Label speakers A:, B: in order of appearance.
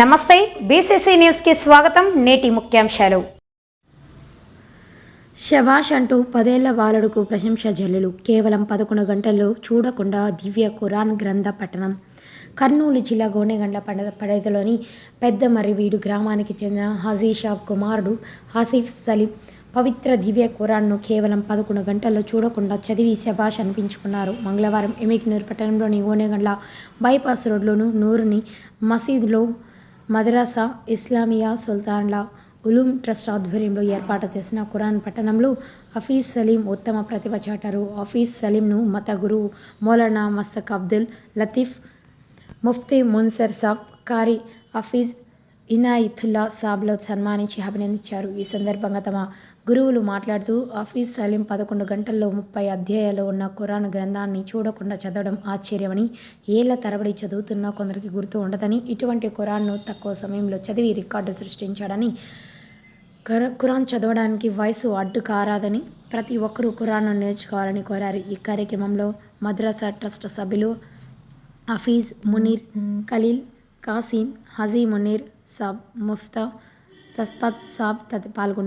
A: నమస్తే బీసీసీ న్యూస్కి స్వాగతం నేటి ముఖ్యాంశాలు. శభాష్ అంటూ పదేళ్ళ బాలుడుకు ప్రశంస జల్లులు. కేవలం పదకొండు గంటల్లో చూడకుండా దివ్య ఖురాన్ గ్రంథ పట్టణం కర్నూలు జిల్లా గోనెగండ్ల పండ పరిధిలోని పెద్ద మర్రివీడు గ్రామానికి చెందిన హజీషాబ్ కుమారుడు హసీఫ్ సలీం పవిత్ర దివ్య ఖురాన్ను కేవలం పదకొండు గంటల్లో చూడకుండా చదివి శభాష్ అనిపించుకున్నారు. మంగళవారం ఎమిగ్నూర్ పట్టణంలోని గోనెగండ్ల బైపాస్ రోడ్లోను నూరుని మసీదులో మద్రాసా ఇస్లామియా సుల్తాన్ల ఉలూం ట్రస్ట్ ఆధ్వర్యంలో ఏర్పాటు చేసిన ఖురాన్ పట్టణంలో హఫీజ్ సలీం ఉత్తమ ప్రతిభ చాటారు. హఫీజ్ సలీంను మత గురువు మౌలానా మస్తక్ అబ్దుల్ లతీఫ్ ముఫ్తీ మున్సర్ సాబ్ కారి హఫీజ్ ఇనాయితుల్లా సాబ్లో సన్మానించి అభినందించారు. ఈ సందర్భంగా తమ గురువులు మాట్లాడుతూ హఫీజ్ సలీం పదకొండు గంటల్లో ముప్పై అధ్యాయాలు ఉన్న ఖురాన్ గ్రంథాన్ని చూడకుండా చదవడం ఆశ్చర్యమని ఏళ్ళ తరబడి చదువుతున్నా కొందరికి గుర్తు ఉండదని ఇటువంటి ఖురాన్ను తక్కువ సమయంలో చదివి రికార్డు సృష్టించాడని ఖుర- ఖురాన్ చదవడానికి వయసు అడ్డు కారాదని ప్రతి ఒక్కరూ ఖురాన్ను నేర్చుకోవాలని కోరారు. ఈ కార్యక్రమంలో మద్రాసా ట్రస్ట్ సభ్యులు హఫీజ్ మునీర్ ఖలీల్ కాసిం హజీ మునీర్ సాబ్ ముఫ్తా తస్పత్ సాబ్ తదితరులు పాల్గొన్నారు